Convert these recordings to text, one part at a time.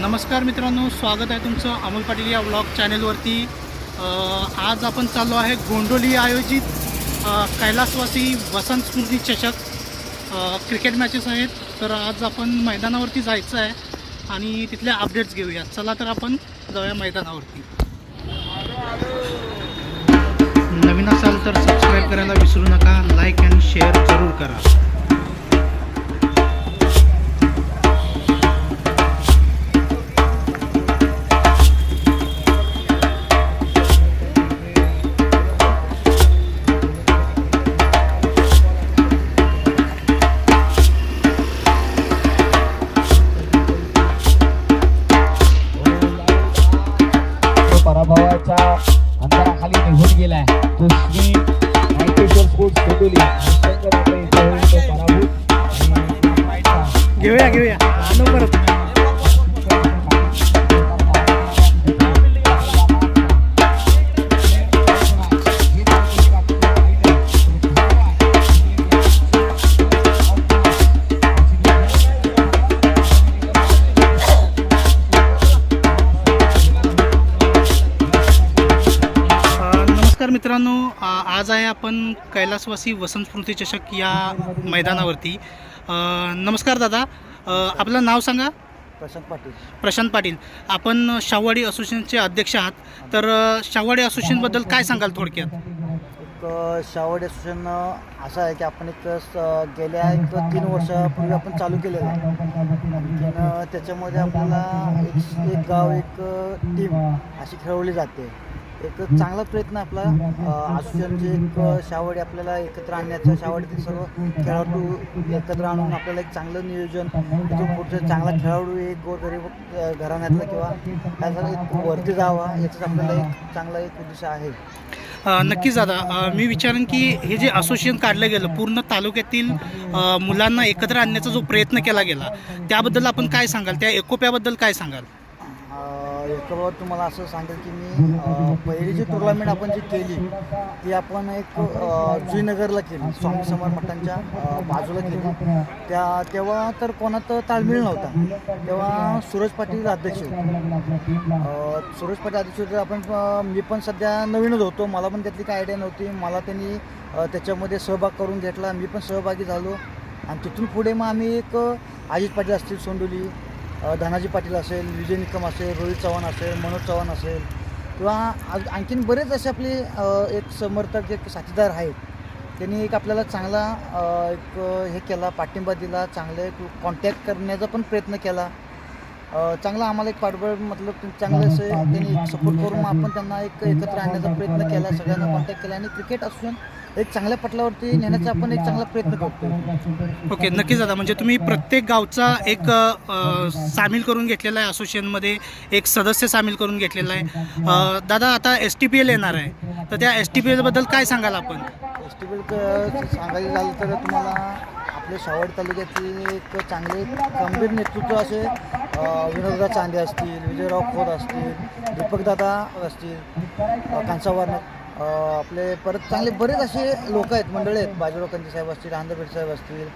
नमस्कार मित्रांनो स्वागत आहे तुमचं अमोल पाटील या व्लॉग चॅनेलवरती आज आपण चाललो आहे गोंडोली आयोजित कैलासवासी वसंत स्मृती चषक क्रिकेट मॅचेस आहेत. तर आज आपण मैदानावरती जायचं आहे आणि तिथले अपडेट्स घेऊया चला तर आपण जाऊया मैदानावरती. नवीन असाल तर सबस्क्राईब करायला विसरू नका. लाईक अँड शेअर जरूर करा. अंतराखाली निघून गेलाय. तो श्री आज आहे आपण कैलासवासी वसंत स्मृती चषक या मैदानावरती. नमस्कार दादा. आपलं नाव सांगा? प्रशांत पाटील. प्रशांत पाटील. आपण शाहवाडी असोसिएशनचे अध्यक्ष आहात. तर शाहवाडी असोसिएशनबद्दल काय सांगाल थोडक्यात? एक अ, शावड असोसिएशन असं आहे की आपण एक स- गेल्या एक तीन वर्षापूर्वी आपण चालू केलेलं आहे. आणखीन, त्याच्यामध्ये आपल्याला एक एक गाव एक टीम अशी खेळवली जाते. एक चांगला प्रयत्न आपला अ, एक शावडी आपल्याला एकत्र आणण्याचं शावडीतील सर्व खेळाडू एकत्र आणून आपल्याला एक चांगलं नियोजन इथून पुढचं चांगला खेळाडू एक गोरगरीब घराण्यातला किंवा त्याचा एक वरती जावा याचं आपल्याला एक चांगला एक उद्देश आहे. नक्कीच दादा. मी विचारेन की हे जे असोसिएशन काढलं गेलं पूर्ण तालुक्यातील मुलांना एकत्र आणण्याचा जो प्रयत्न केला गेला त्याबद्दल आपण काय सांगाल? त्या एकोप्याबद्दल काय सांगाल? एकावर तुम्हाला असं सांगेल की मी पहिली जी टुर्नामेंट आपण जी केली ती आपण एक जुईनगरला केली स्वामी समर्थ मठांच्या बाजूला केली. त्या तेव्हा तर कोणात ताळमेळ नव्हता. तेव्हा सूरज पाटील अध्यक्ष होते. सूरज पाटील अध्यक्ष होते आपण मी पण सध्या नवीनच होतो. मला पण त्यातली काय आयडिया नव्हती. मला त्यांनी त्याच्यामध्ये सहभाग करून घेतला. मी पण सहभागी झालो. आणि तिथून पुढे मग आम्ही एक अजित पाटील असतील सोंडोली धनाजी पाटील असेल विजय निकम असेल रोहित चव्हाण असेल मनोज चव्हाण असेल किंवा आणखीन बरेच असे आपले एक समर्थक एक साथीदार आहेत. त्यांनी एक आपल्याला चांगला एक हे केला पाठिंबा दिला चांगले कॉन्टॅक्ट करण्याचा पण प्रयत्न केला. चांगला आम्हाला एक पाठबळ मतलब चांगलं असे त्यांनी सपोर्ट करून मग आपण त्यांना एक एकत्र आणण्याचा प्रयत्न केला सगळ्यांना कॉन्टॅक्ट केला आणि क्रिकेट असून एक चांगल्या पटलावरती नेण्याचा आपण एक चांगला प्रयत्न करतो ओके नक्कीच दादा म्हणजे तुम्ही प्रत्येक गावचा एक सामील करून घेतलेला आहे असोसिएशनमध्ये एक सदस्य सामील करून घेतलेला आहे. दादा आता एस टी पी एल येणार आहे. तर त्या एस टी पी एलबद्दल काय सांगाल आपण? फेस्टिवल सांगायचं झालं तर तुम्हाला आपल्या शावड तालुक्यातील एक चांगले गंभीर नेतृत्व असे विनोददा चांदे असतील विजयराव खोत असतील दीपकदादा असतील अ, कांसावार आपले परत चांगले बरेच असे लोक आहेत मंडळी आहेत. बाजीराव कंदी साहेब असतील आंध्रपेठ साहेब असतील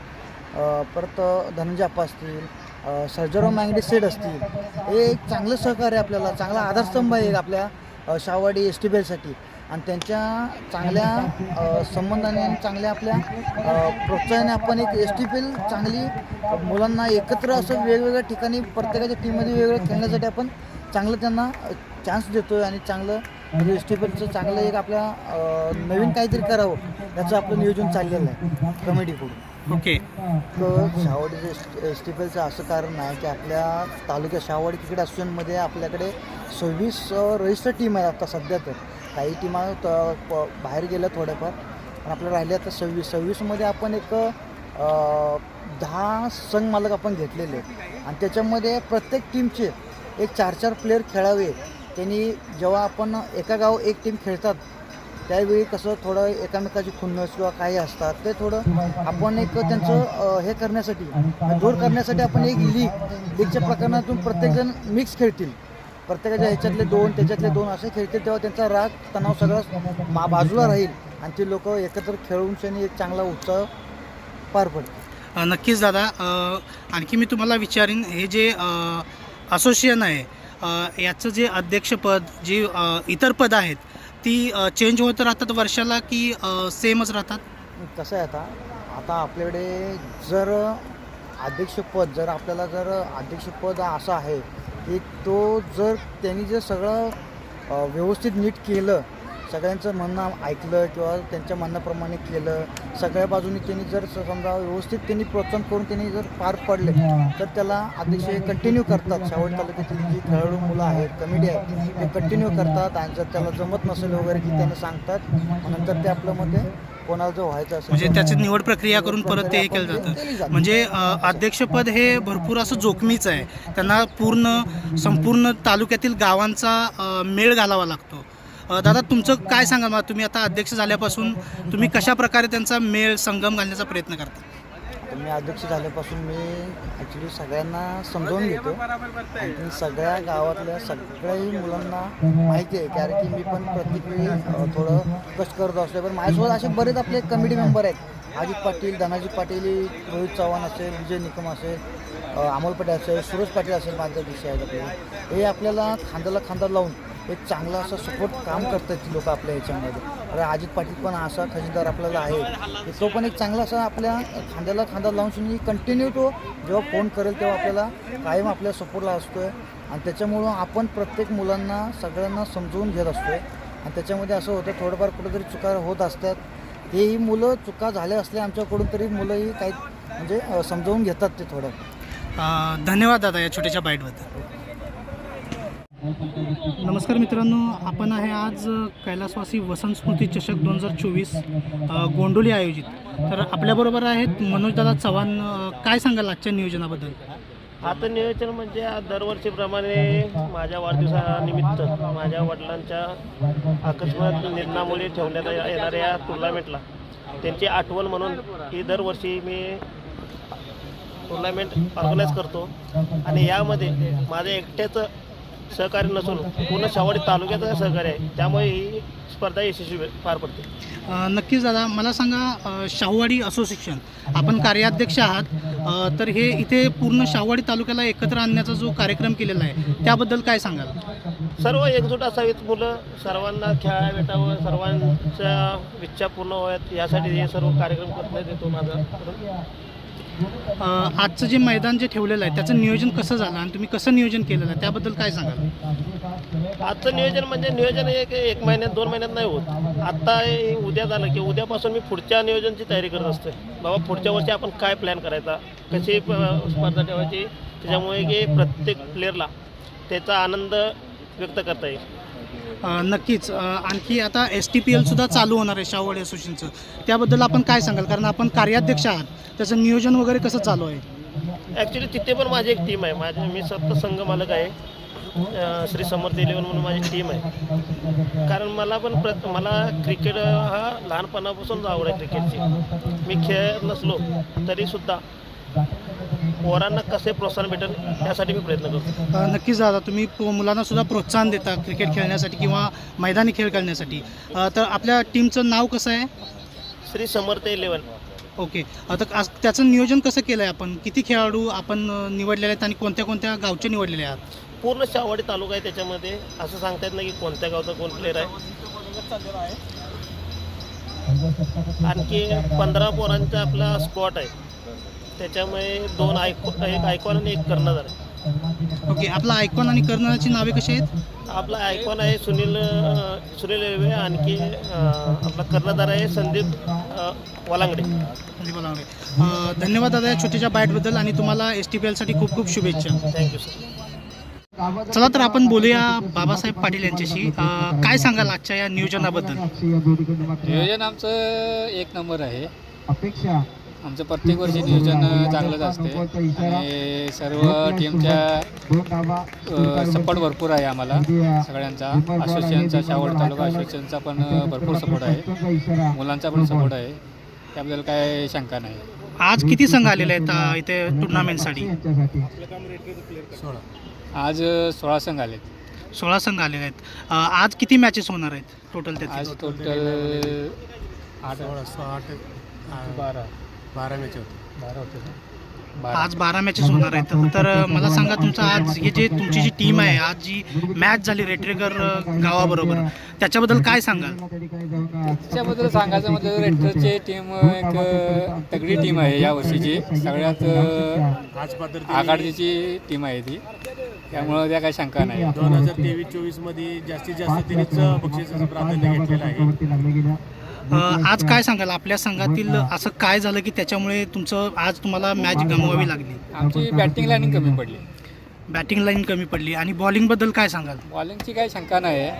परत धनंजय अप्पा असतील सर्जराव मँगडे सेठ असतील. हे एक चांगलं सहकार्य आहे आपल्याला चांगला आधारस्तंभ आहे आपल्या शाहवाडी एस टी बेलसाठी आणि त्यांच्या चांगल्या संबंधाने आणि चांगल्या आपल्या अ, प्रोत्साहाने आपण एक एस टी पी एल चांगली मुलांना एकत्र असं वेगवेगळ्या ठिकाणी प्रत्येकाच्या टीममध्ये वेगवेगळं खेळण्यासाठी आपण चांगलं त्यांना चान्स देतो आहे आणि चांगलं म्हणजे एस टी पी एलचं चांगलं एक आपल्या नवीन काहीतरी करावं याचं आपलं नियोजन चाललेलं आहे कमिटीकडून ओके. तर शावडीचं एस टी पी एलचं असं कारण आहे की आपल्या तालुक्यात शावडी क्रिकेट असोसिएशनमध्ये आपल्याकडे सव्वीस रजिस्टर टीम आहे आता सध्या तर. काही टीमा त- प- बाहेर गेल्या थोड्याफार. पण आपल्या राहिले आता सव्वीस. सव्वीसमध्ये आपण एक दहा संघ मालक आपण घेतलेले. आहेत आणि त्याच्यामध्ये प्रत्येक टीमचे एक चार चार प्लेअर खेळावे. त्यांनी जेव्हा आपण एका गाव एक टीम खेळतात त्यावेळी कसं थोडं एकामेकाची खुन्नस किंवा काही असतात ते थोडं आपण एक त्यांचं हे करण्यासाठी दूर करण्यासाठी आपण एक लीग लीगच्या प्रकरणातून प्रत्येकजण मिक्स खेळतील. प्रत्येकाच्या ह्याच्यातले दोन त्याच्यातले दोन असे खेळतील तेव्हा त्यांचा राग तणाव सगळा मा बाजूला राहील. आणि ते लोक एकत्र खेळून शनी एक चांगला उत्साह पार पडतो अ, नक्कीच दादा. आणखी मी तुम्हाला विचारीन हे जे असोसिएशन आहे याचं जे अध्यक्षपद जी इतर पद आहेत ती चेंज होत राहतात वर्षाला की सेमच राहतात? कसं आहे आता आता आपल्याकडे जर अध्यक्षपद जर आपल्याला जर अध्यक्षपद असं आहे एक तो जर त्यांनी जर सगळं व्यवस्थित नीट केलं सगळ्यांचं म्हणणं ऐकलं किंवा त्यांच्या म्हणण्याप्रमाणे केलं सगळ्या बाजूनी त्यांनी जर समजा व्यवस्थित त्यांनी प्रोत्साहन करून त्यांनी जर पार पडले तर त्याला अतिशय कंटिन्यू करतात. शेवट तालुक्यातील जी खेळाडू मुलं आहेत कमिटी आहेत ते कंटिन्यू करतात आणि जर त्याला जमत नसेल वगैरे की त्यांना सांगतात. नंतर ते आपल्यामध्ये कोणाला जर व्हायचं असेल म्हणजे त्याची निवड प्रक्रिया करून परत ते आपण केलं जातं. म्हणजे अध्यक्षपद हे भरपूर असं जोखमीचं आहे. त्यांना पूर्ण संपूर्ण तालुक्यातील गावांचा मेळ घालावा लागतो. दादा तुमचं काय सांगा मला तुम्ही आता अध्यक्ष झाल्यापासून तुम्ही कशा प्रकारे त्यांचा मेळ संगम घालण्याचा प्रयत्न करता? तर मी अध्यक्ष झाल्यापासून मी ॲक्च्युली सगळ्यांना समजावून घेतो आणि सगळ्या गावातल्या सगळ्याही मुलांना माहिती आहे. कारण की मी पण प्रत्येक वेळी थोडं कष्ट करत असतो पण माझ्यासोबत असे बरेच आपले कमिटी मेंबर आहेत. अजित पाटील धनाजी पाटील रोहित चव्हाण असेल विजय निकम असेल अमोल पाटील असेल सुरज पाटील असेल माझ्या दिवशी आहेत आपले. हे आपल्याला खांद्याला खांदा लावून एक चांगलं असं सपोर्ट काम करतात ती लोक आपल्या याच्यामध्ये. अरे अजित पाटील पण असा खजिनदार आपल्याला आहे. की तो पण एक चांगला असा आपल्या खांद्याला खांदा लावून कंटिन्यू तो जेव्हा फोन करेल तेव्हा आपल्याला कायम आपल्या सपोर्टला असतो आहे आणि त्याच्यामुळं आपण प्रत्येक मुलांना सगळ्यांना समजवून घेत असतो आहे आणि त्याच्यामध्ये असं होतं थोडंफार कुठेतरी चुका होत असतात. तेही मुलं चुका झाल्या असल्या आमच्याकडून तरी मुलंही काही म्हणजे अ, समजावून घेतात ते थोडं. धन्यवाद दादा या छोट्याशा बाईटबद्दल नमस्कार मित्रांनो आपण आहे आज कैलासवासी वसंत स्मृती चषक दोन हजार चोवीस गोंडोली आयोजित. तर आपल्याबरोबर आहेत मनोजदादा चव्हाण काय सांगाल आजच्या नियोजनाबद्दल? आता नियोजन म्हणजे आज दरवर्षीप्रमाणे माझ्या वाढदिवसानिमित्त माझ्या वडिलांच्या अकस्मात निर्णयामुळे ठेवण्यात येणाऱ्या या टुर्नामेंटला त्यांची आठवण म्हणून ही दरवर्षी मी टुर्नामेंट ऑर्गनाईज करतो. आणि यामध्ये माझ्या एकट्याचं सहकार्य नसून पूर्ण शावडी तालुक्याचं सहकार्य आहे. त्यामुळे ही स्पर्धा यशस्वी पार पडते. नक्कीच दादा मला सांगा शाहूवाडी असोसिएशन आपण कार्याध्यक्ष आहात अ, तर हे इथे पूर्ण शाहूवाडी तालुक्याला एकत्र आणण्याचा जो कार्यक्रम केलेला आहे त्याबद्दल काय सांगाल? सर्व एकजूट असावीत मुलं सर्वांना खेळायला भेटावं सर्वांच्या इच्छा पूर्ण व्हाव्यात यासाठी हे सर्व कार्यक्रम करण्यात येतो माझा. आजचं जे मैदान जे ठेवलेलं आहे त्याचं नियोजन कसं झालं आणि तुम्ही कसं नियोजन केलेलं आहे? त्याबद्दल काय सांगाल? आजचं नियोजन म्हणजे नियोजन एक एक महिन्यात दोन महिन्यात नाही होत. आत्ता उद्या झालं की उद्यापासून मी पुढच्या नियोजनची तयारी करत असते बाबा पुढच्या वर्षी आपण काय प्लॅन करायचा? कशी स्पर्धा ठेवायची? त्याच्यामुळे की प्रत्येक प्लेअरला त्याचा आनंद व्यक्त करता येईल. नक्कीच. आणखी आता एस टी पी एलसुद्धा चालू होणार आहे शाहूवाडी असोसिएशनचं त्याबद्दल आपण काय सांगाल? कारण आपण कार्याध्यक्ष आहात. त्याचं नियोजन वगैरे कसं चालू आहे? ॲक्च्युली तिथे पण माझी एक टीम आहे. माझे मी स्वतः संघ मालक आहे. श्री समर्थ इलेवन म्हणून माझी टीम आहे. कारण मला पण प्रत मला क्रिकेट हा लहानपणापासूनच आवड आहे क्रिकेटची मी खेळत नसलो तरीसुद्धा पोरांना कसे प्रोत्साहन भेटेल यासाठी मी प्रयत्न करतो. नक्कीच दादा तुम्ही मुलांना सुद्धा प्रोत्साहन देता क्रिकेट खेळण्यासाठी किंवा मैदानी खेळ खेळण्यासाठी. तर आपल्या टीमचं नाव कसं आहे? Shri Samarth eleven okay. आता आज त्याचं नियोजन कसं केलं आहे आपण? किती खेळाडू आपण निवडलेले आहेत आणि कोणत्या कोणत्या गावचे निवडलेले आहात? पूर्ण शाहवाडी तालुका आहे त्याच्यामध्ये. असं सांगता येत नाही की कोणत्या गावचा कोण प्लेअर आहे. आणखी पंधरा पोरांचा आपला स्पॉट आहे. त्याच्यामुळे दोन आयको एक आयकॉन आणि एक कर्णधार आहे. ओके आपला आयकॉन आणि कर्नलची नावे कशी आहेत? आपला आयकॉन आहे सुनील अं, सुनील रेल्वे आणखी अं, आपला कर्णधार आहे संदीप अं, वालांगडे. अ, धन्यवाद दादा या छोट्याशा बाईटबद्दल आणि तुम्हाला एस टी पी एलसाठी खूप खूप शुभेच्छा. थँक्यू सर चला तर आपण बोलूया बाबासाहेब पाटील यांच्याशी. अ, काय सांगाल आजच्या या नियोजनाबद्दल? नियोजन आमचं एक नंबर आहे. अपेक्षा आमचं प्रत्येक वर्षी नियोजन चांगलंच असते. आणि सर्व टीमच्या सपोर्ट भरपूर आहे आम्हाला सगळ्यांचा. असोसिएशनचा शावड तालुका असोसिएशनचा पण भरपूर सपोर्ट आहे. मुलांचा पण सपोर्ट आहे. त्याबद्दल काय शंका नाही. आज किती संघ आलेले आहेत इथे टुर्नामेंटसाठी? आज सोळा संघ आलेत. सोळा संघ आलेले आहेत. आज किती मॅचेस होणार आहेत टोटल आज त्याचे टोटल आठ आठ. बारा. बारा मॅच होते. बारा होते बारा. आज बारा मॅचेस होणार आहेत. तर मला सांगा तुमचं आज हे जे तुमची जी टीम आहे आज जी मॅच झाली रेटरेकर अ, गावाबरोबर त्याच्याबद्दल काय सांगाल? त्याच्याबद्दल सांगायचं म्हणजे रेडरची टीम एक अ, तगडी टीम आहे या वर्षीची. सगळ्यात अ, आघाडीची टीम आहे ती. त्यामुळं त्या काही शंका नाही. दोन हजार तेवीस चोवीसमध्ये जास्तीत जास्त तिनेच बक्षिसाचं प्राधान्य घेतलेलं आहे. आज काय सांगाल? आपल्या संघातील असं काय झालं की त्याच्यामुळे तुमचं आज तुम्हाला मॅच गमवावी लागली? आमची बॅटिंग लाईनिंग कमी पडली. बॅटिंग लाईन कमी पडली. आणि बॉलिंगबद्दल काय सांगाल? बॉलिंगची काही शंका नाही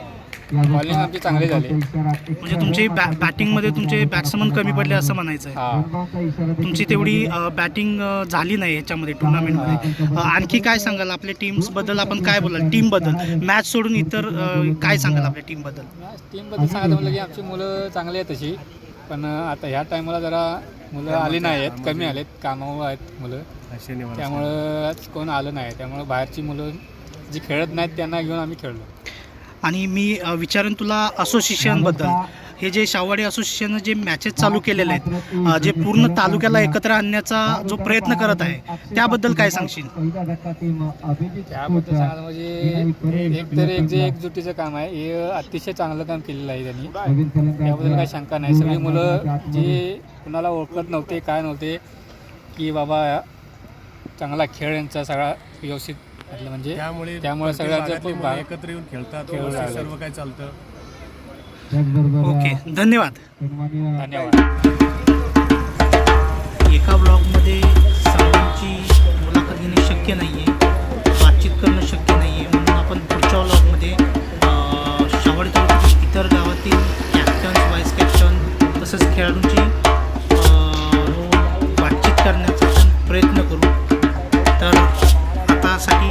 बॉलिंग आमची चांगली झाली. म्हणजे तुमची बॅ बॅटिंगमध्ये तुमचे बॅट्समन कमी पडले असं म्हणायचं आहे हा. तुमची तेवढी बॅटिंग झाली नाही ह्याच्यामध्ये टुर्नामेंटमध्ये आणखी काय सांगाल? आपल्या टीम्सबद्दल आपण काय बोलाल? टीमबद्दल मॅच सोडून इतर काय सांगाल आपल्या टीमबद्दल टीमबद्दल सांगायचं म्हटलं की आमची मुलं चांगली आहेत तशी. पण आता ह्या टायमाला जरा मुलं आली नाही आहेत कमी आलेत. कामावर आहेत मुलं. त्यामुळं कोण आलं नाही. त्यामुळं बाहेरची मुलं जी खेळत नाहीत त्यांना घेऊन आम्ही खेळलो. आणि मी विचारेन तुला असोसिएशनबद्दल. हे जे शावाडी असोसिएशननं जे मॅचेस चालू केलेले आहेत जे पूर्ण तालुक्याला एकत्र आणण्याचा जो प्रयत्न करत आहे त्याबद्दल काय सांगशील? त्याबद्दल म्हणजे एक तर एक जे एकजुटीचं काम आहे हे अतिशय चांगलं काम केलेलं आहे त्यांनी. त्याबद्दल काही शंका नाही. सगळी मुलं जे कुणाला ओळखत नव्हते काय नव्हते की बाबा चांगला खेळ यांचा सगळा व्यवस्थित म्हटलं म्हणजे त्यामुळे त्यामुळे सगळ्यांचं भाग- एकत्र येऊन खेळतात खेळू लागले. सर्व काय चालतं. ओके धन्यवाद. धन्यवाद. एका ब्लॉगमध्ये सर्वांची मुलाखत घेणे शक्य नाही आहे बातचीत करणं शक्य नाही आहे म्हणून आपण पुढच्या ब्लॉगमध्ये शावड तालुक्यातील इतर गावातील कॅप्टन व्हाईस कॅप्टन तसंच खेळाडूंची अ, बातचीत करण्याचा आपण प्रयत्न करू. तर आतासाठी